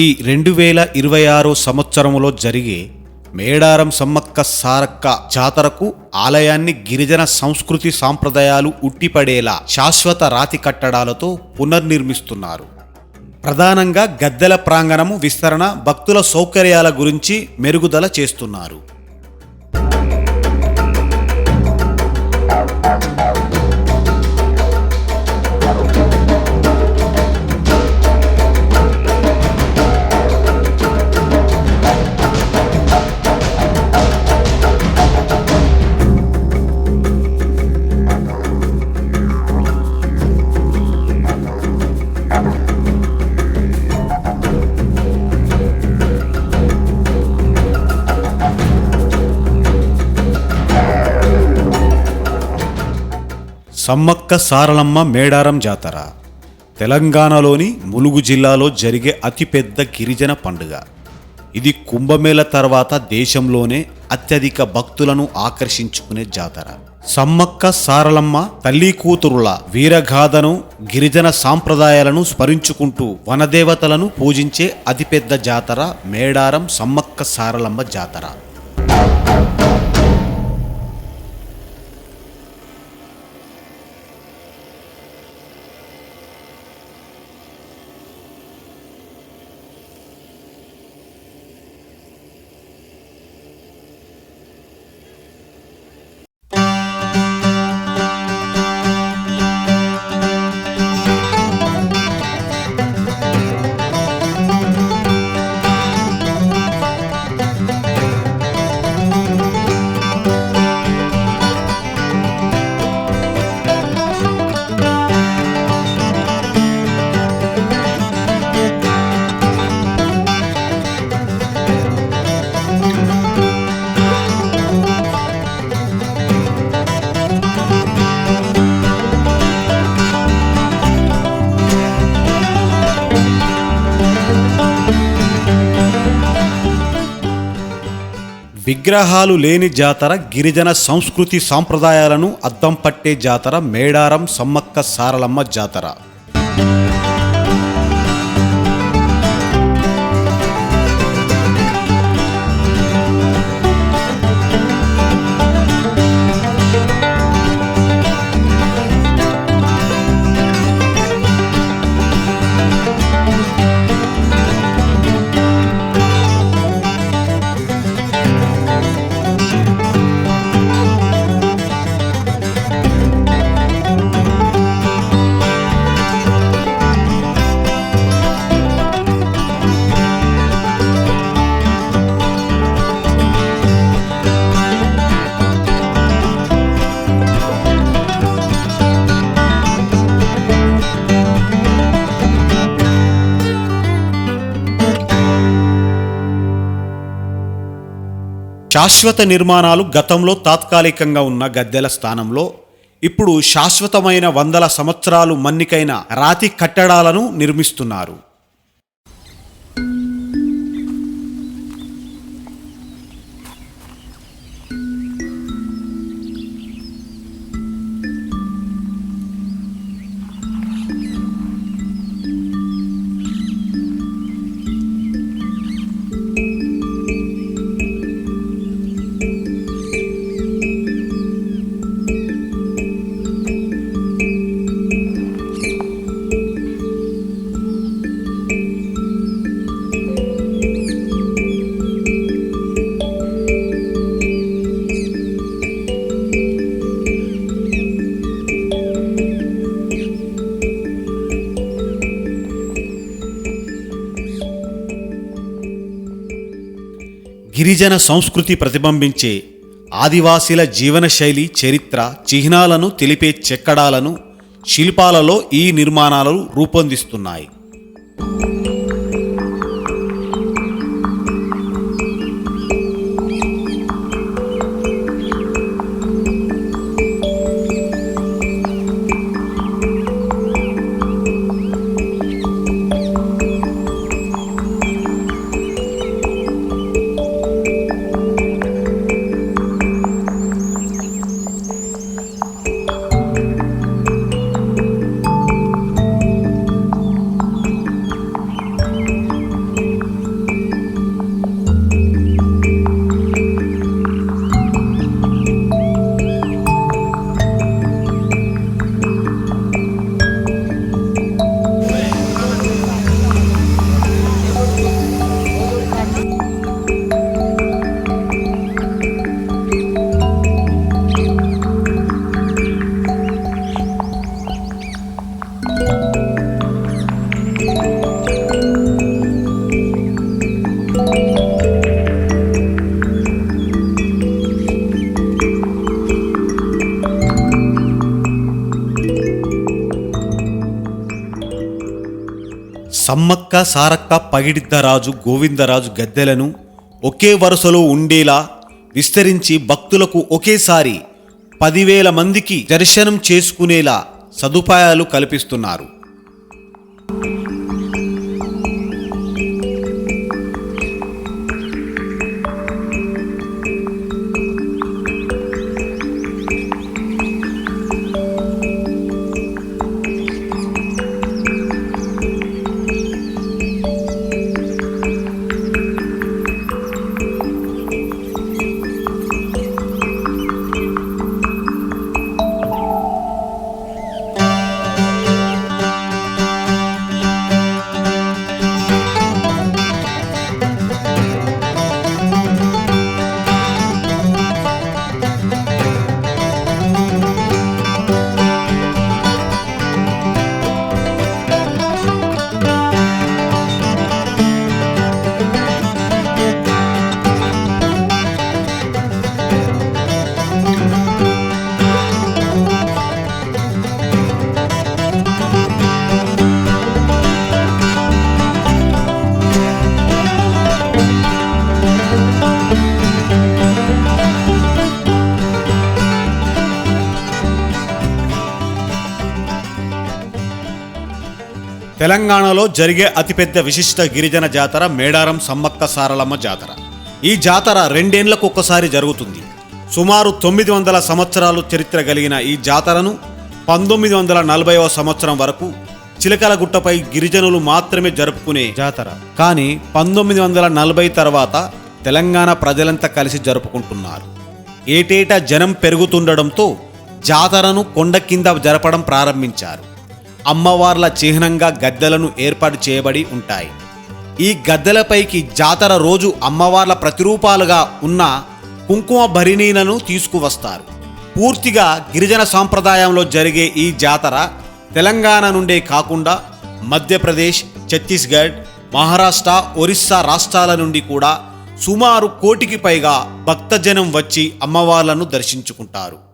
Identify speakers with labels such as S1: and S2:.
S1: ఈ రెండు వేల ఇరవై ఆరో సంవత్సరములో జరిగే మేడారం సమ్మక్క సారక్క జాతరకు ఆలయాన్ని గిరిజన సంస్కృతి సాంప్రదాయాలు ఉట్టిపడేలా శాశ్వత రాతి కట్టడాలతో పునర్నిర్మిస్తున్నారు. ప్రధానంగా గద్దెల ప్రాంగణము విస్తరణ భక్తుల సౌకర్యాల గురించి మెరుగుదల చేస్తున్నారు. సమ్మక్క సారలమ్మ మేడారం జాతర. తెలంగాణలోని ములుగు జిల్లాలో జరిగే అతిపెద్ద గిరిజన పండుగ. ఇది కుంభమేళ తర్వాత దేశంలోనే అత్యధిక భక్తులను ఆకర్షించుకునే జాతర. సమ్మక్క సారలమ్మ తల్లి కూతురుల వీరగాథను గిరిజన సాంప్రదాయాలను స్మరించుకుంటూ వనదేవతలను పూజించే అతిపెద్ద జాతర మేడారం సమ్మక్క సారలమ్మ జాతర. విగ్రహాలు లేని జాతర గిరిజన సంస్కృతి సాంప్రదాయాలను అద్దం పట్టే జాతర మేడారం సమ్మక్క సారలమ్మ జాతర. శాశ్వత నిర్మాణాలు గతంలో తాత్కాలికంగా ఉన్న గద్దెల స్థానంలో ఇప్పుడు శాశ్వతమైన వందల సంవత్సరాలు మన్నికైన రాతి కట్టడాలను నిర్మిస్తున్నారు. గిరిజన సంస్కృతి ప్రతిబింబించే ఆదివాసీల జీవనశైలి చరిత్ర చిహ్నాలను తెలిపే చెక్కడాలను శిల్పాలలో ఈ నిర్మాణాలు రూపొందిస్తున్నాయి. సమ్మక్క సారక్క పగిడిద్దరాజు గోవిందరాజు గద్దెలను ఒకే వరుసలో ఉండేలా విస్తరించి భక్తులకు ఒకేసారి పదివేల మందికి దర్శనం చేసుకునేలా సదుపాయాలు కల్పిస్తున్నారు. తెలంగాణలో జరిగే అతిపెద్ద విశిష్ట గిరిజన జాతర మేడారం సమ్మక్క సారలమ్మ జాతర. ఈ జాతర రెండేండ్లకు ఒక్కసారి జరుగుతుంది. సుమారు తొమ్మిది వందల సంవత్సరాలు చరిత్ర కలిగిన ఈ జాతరను పంతొమ్మిది వందల నలభైవ సంవత్సరం వరకు చిలకలగుట్టపై గిరిజనులు మాత్రమే జరుపుకునే జాతర. కానీ పంతొమ్మిది వందల నలభై తర్వాత తెలంగాణ ప్రజలంతా కలిసి జరుపుకుంటున్నారు. ఏటేటా జనం పెరుగుతుండడంతో జాతరను కొండ కింద జరపడం ప్రారంభించారు. అమ్మవార్ల చిహ్నంగా గద్దెలను ఏర్పాటు చేయబడి ఉంటాయి. ఈ గద్దెలపైకి జాతర రోజు అమ్మవార్ల ప్రతిరూపాలుగా ఉన్న కుంకుమ భరిణీలను తీసుకువస్తారు. పూర్తిగా గిరిజన సాంప్రదాయంలో జరిగే ఈ జాతర తెలంగాణ నుండే కాకుండా మధ్యప్రదేశ్ ఛత్తీస్గఢ్ మహారాష్ట్ర ఒరిస్సా రాష్ట్రాల నుండి కూడా సుమారు కోటికి పైగా భక్తజనం వచ్చి అమ్మవార్లను దర్శించుకుంటారు.